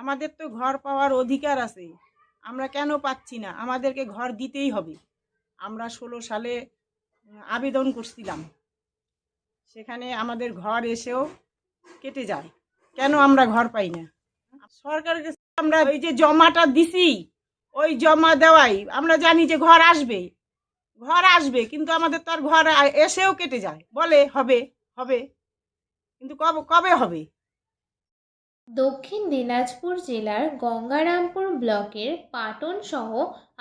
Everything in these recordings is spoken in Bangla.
আমাদের তো ঘর পাওয়ার অধিকার আছে। আমরা কেন পাচ্ছি না? আমাদেরকে ঘর দিতেই হবে। আমরা ষোলো সালে আবেদন করছিলাম। সেখানে আমাদের ঘর এসেও কেটে যায়। কেন আমরা ঘর পাই না? সরকারের আমরা ওই যে জমাটা দিছি, ওই জমা দেওয়াই। আমরা জানি যে ঘর আসবে ঘর আসবে, কিন্তু আমাদের তো আর ঘর এসেও কেটে যায়। বলে, হবে হবে। কিন্তু কবে কবে হবে? দক্ষিণ দিনাজপুর জেলার গঙ্গারামপুর ব্লকের পাটন সহ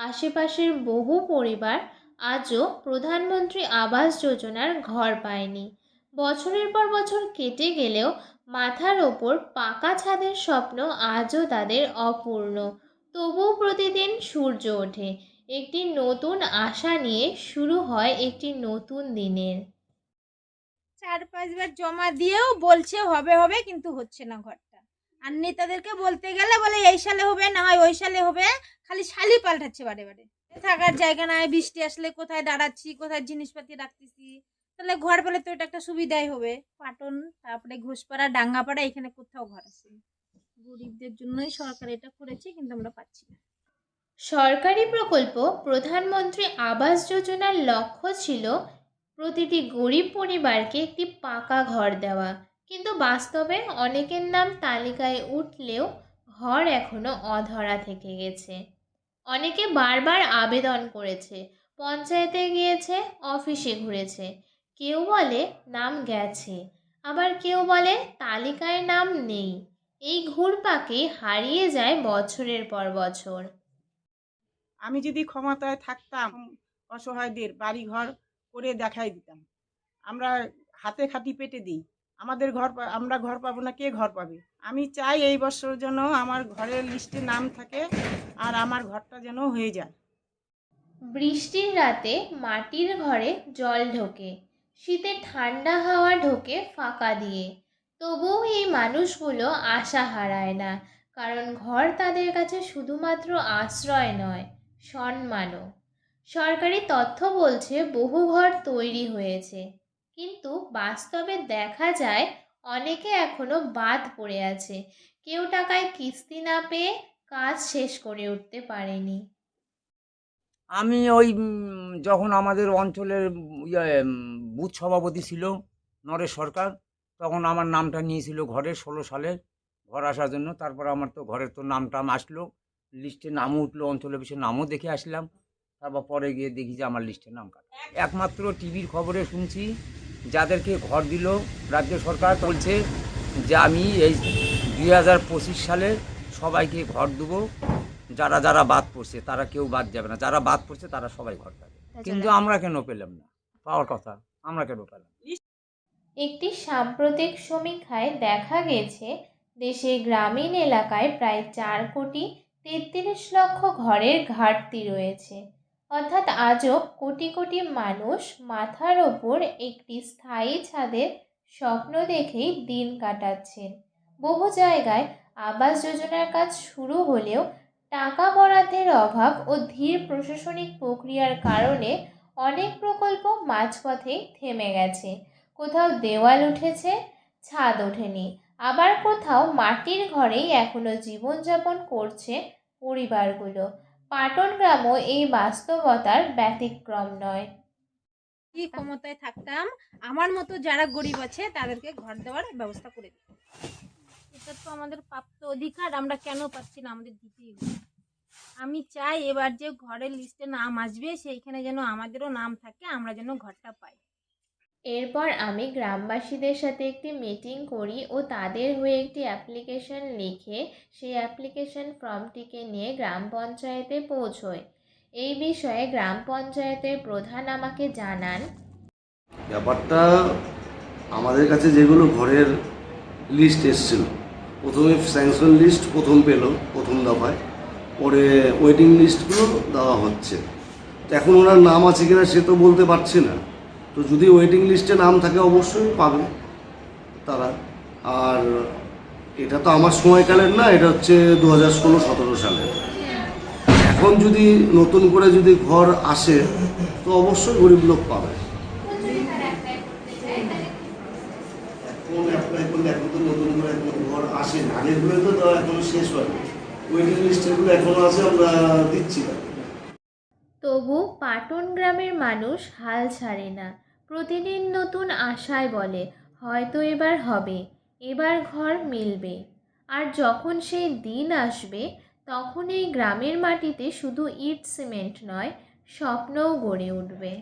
আশেপাশের বহু পরিবার আজও প্রধানমন্ত্রী আবাস যোজনার ঘর পায়নি। বছরের পর বছর কেটে গেলেও মাথার ওপর পাকা ছাদের স্বপ্ন আজও তাদের অপূর্ণ। তবুও প্রতিদিন সূর্য ওঠে। একটি নতুন আশা নিয়ে শুরু হয় একটি নতুন দিনের। চার পাঁচবার জমা দিয়েও বলছে হবে হবে, কিন্তু হচ্ছে না ঘরটা। আর নেতাদেরকে বলতে গেলে বলে, এই সালে হবে, না হয় ওই সালে হবে। খালি শালি পাল্টাচ্ছে বারে বারে। থাকার জায়গা নাই, বৃষ্টি আসলে কোথায় দাঁড়াচ্ছি, কোথায় জিনিসপাতি রাখতেছি? তাহলে ঘর পেলে তো এটা একটা সুবিধাই হবে। পাটন, তারপরে ঘোষপাড়া, ডাঙ্গাপাড়া এখানে কোথাও ঘর আছে। গরিবদের জন্যই সরকার এটা করেছে, কিন্তু আমরা পাচ্ছি না। সরকারি প্রকল্প প্রধানমন্ত্রী আবাস যোজনার লক্ষ্য ছিল প্রতিটি গরিব পরিবারকে একটি পাকা ঘর দেওয়া। কিন্তু বাস্তবে অনেকের নাম তালিকায় উঠলেও ঘর এখনও অধরা থেকে গেছে। অনেকে বারবার আবেদন করেছে, পঞ্চায়েতে গিয়েছে, অফিসে ঘুরেছে। কেউ বলে নাম গেছে আবার কেউ বলে তালিকায় নাম নেই। এই ঘুরপাকে হারিয়ে যায় বছরের পর বছর। আমি যদি ক্ষমতায় থাকতাম অসহায়দের বাড়ি ঘর করে দেখাই দিতাম। আমরা হাতে খাটি পেটে দিই। আমাদের ঘর আমরা ঘর পাবো না কে ঘর পাবে? আমি চাই এই বছর যেন আমার ঘরের লিস্টে নাম থাকে আর আমার ঘরটা যেন হয়ে যায়। বৃষ্টির রাতে মাটির ঘরে জল ঢোকে। শীতে ঠান্ডা হাওয়া ঢোকে ফাঁকা দিয়ে। তবুও এই মানুষগুলো আশা হারায় না কারণ ঘর তাদের কাছে শুধুমাত্র আশ্রয় নয় সম্মানও। সরকারি তথ্য বলছে বহু ঘর তৈরি হয়েছে কিন্তু বাস্তবে দেখা যায় অনেকে এখনও বাদ পড়ে আছে। কেউ টাকায় কিস্তি না পেয়ে কাজ শেষ করে উঠতে পারেনি। আমি ওই যখন আমাদের অঞ্চলের ইয়ে, বুথ সভাপতি ছিল নরেশ সরকার তখন আমার নামটা নিয়েছিল ঘরে ষোলো সালে। ঘর আসার জন্য তারপর আমার তো ঘরের তো নাম টাম আসলো। লিস্টে নামও উঠল অঞ্চল অফিসে নামও দেখে আসলাম। তারপর পরে গিয়ে দেখি যে আমার লিস্টে নাম কাটা। একমাত্র টিভির খবরে শুনছি যাদেরকে ঘর দিল রাজ্য সরকার বলছে যে আমি এই দুই হাজার পঁচিশ সালে সবাইকে ঘর দেবো যারা যারা বাদ পড়ছে তারা কেউ বাদ যাবে না। যারা বাদ পড়ছে তারা সবাই ঘর পাবে। কিন্তু আমরা কেন পেলাম না? পাওয়ার কথা। আমরা কেন পেলাম একটি সাম্প্রতিক সমীক্ষায় দেখা গেছে, দেশের গ্রামীণ এলাকায় প্রায় চার কোটি তেত্রিশ লক্ষ ঘরের ঘাটতি রয়েছে। অর্থাৎ আজও কোটি কোটি মানুষ মাথার ওপর একটি স্থায়ী ছাদের স্বপ্ন দেখেই দিন কাটাচ্ছেন। বহু জায়গায় আবাস যোজনার কাজ শুরু হলেও টাকা বরাদ্দের অভাব ও ধীর প্রশাসনিক প্রক্রিয়ার কারণে অনেক প্রকল্প মাঝপথেই থেমে গেছে। কোথাও দেওয়াল উঠেছে ছাদ ওঠেনি। আবার কোথাও মাটির ঘরেই এখনও জীবনযাপন করছে পরিবারগুলো। পাটন গ্রামও এই বাস্তবতার ব্যতিক্রম নয়। কি ক্ষমতায় থাকতাম। আমার মতো যারা গরিব আছে তাদেরকে ঘর দেওয়ার ব্যবস্থা করে দিত এটা তো আমাদের প্রাপ্ত অধিকার। আমরা কেন পাচ্ছি না? আমাদের দিতেই। আমি চাই এবার যে ঘরের লিস্টে নাম আসবে সেইখানে যেন আমাদেরও নাম থাকে আমরা যেন ঘরটা পাই। এরপর আমি গ্রামবাসীদের সাথে একটি মিটিং করি ও তাদের হয়ে একটি অ্যাপ্লিকেশন লিখে সেই অ্যাপ্লিকেশন ফর্মটিকে নিয়ে গ্রাম পঞ্চায়েতে পৌঁছয় এই বিষয়ে গ্রাম পঞ্চায়েতের প্রধান আমাকে জানান ব্যাপারটা আমাদের কাছে যেগুলো ঘরের লিস্ট এসছিল প্রথমে স্যাংশন লিস্ট প্রথম পেল প্রথম দফায়। পরে ওয়েটিং লিস্টগুলো দেওয়া হচ্ছে। তো এখন ওনার নাম আছে কিনা সে তো বলতে পারছে না। তো যদি ওয়েটিং লিস্টে নাম থাকে অবশ্যই পাবে তারা। আর এটা তো আমার সময়কালের না, এটা হচ্ছে দু হাজার ষোলো, সতেরো সালের। এখন যদি নতুন করে যদি ঘর আসে, তো অবশ্যই গরিব লোক পাবে। এখন নতুন করে ঘর আসে আগেরগুলো তো এখনও শেষ হয়নি। ওয়েটিং লিস্টেরগুলো এখনও আছে, আমরা দিচ্ছি। তবু পাটন গ্রামের মানুষ হাল ছাড়ে না। প্রতিদিন নতুন আশায় বলে, হয়তো এবার হবে, এবার ঘর মিলবে। আর যখন সেই দিন আসবে, তখন এই গ্রামের মাটিতে শুধু ইট সিমেন্ট নয়, স্বপ্নও গড়ে উঠবে।